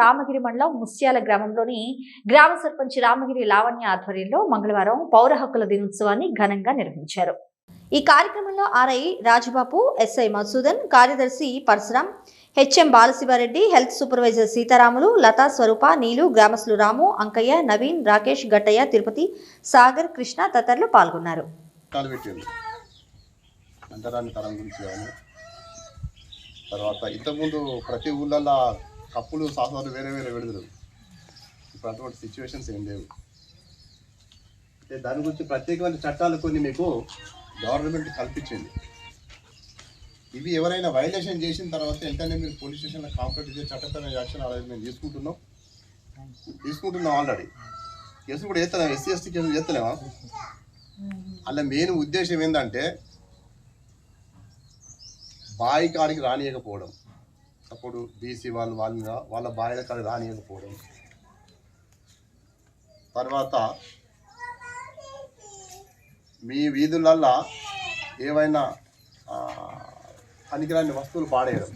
రామగిరి మండలం ముస్యాల గ్రామంలోని గ్రామ సర్పంచ్ రామగిరి లావణ్య ఆధ్వర్యంలో మంగళవారం పౌర హక్కుల దినోత్సవాన్ని ఘనంగా నిర్వహించారు. ఈ కార్యక్రమంలో ఆర్ఐ రాజబాబు ఎస్ఐ మసూదన్ కార్యదర్శి Parashuram HM Balasivareddy health supervisor Sitaramulu Lata Swarupa Neelu గ్రామస్తులు రాము అంకయ్య నవీన్ రాకేష్ గట్టయ్య తిరుపతి సాగర్ కృష్ణ తదితరులు పాల్గొన్నారు. తర్వాత ఇంతకుముందు ప్రతి ఊళ్ళల్లో కప్పులు సాసాలు వేరే వేరే పెడతారు ఇప్పుడు అటువంటి సిచ్యువేషన్స్ ఏం లేవు. అంటే దాని గురించి ప్రత్యేకమైన చట్టాలు కొన్ని మీకు గవర్నమెంట్ కల్పించింది. ఇవి ఎవరైనా వైలేషన్ చేసిన తర్వాత వెంటనే మీరు పోలీస్ స్టేషన్లో కాంప్లైంట్ చేసి చట్టపరమైన యాక్షన్ అలాగే మేము తీసుకుంటున్నాం. తీసుకుంటున్నాం ఆల్రెడీ కేసులు కూడా చేస్తలేమా ఎస్సీ ఎస్టీ కేసులు చేస్తలేమా అలా మెయిన్ ఉద్దేశం ఏంటంటే బాయి కాడికి రానియకపోవడం. అప్పుడు బీసీ వాళ్ళు వాళ్ళ వాళ్ళ బాయిల కాడికి రానియకపోవడం. తర్వాత మీ వీధులల్లో ఏవైనా పనికిరాని వస్తువులు పాడేయడం.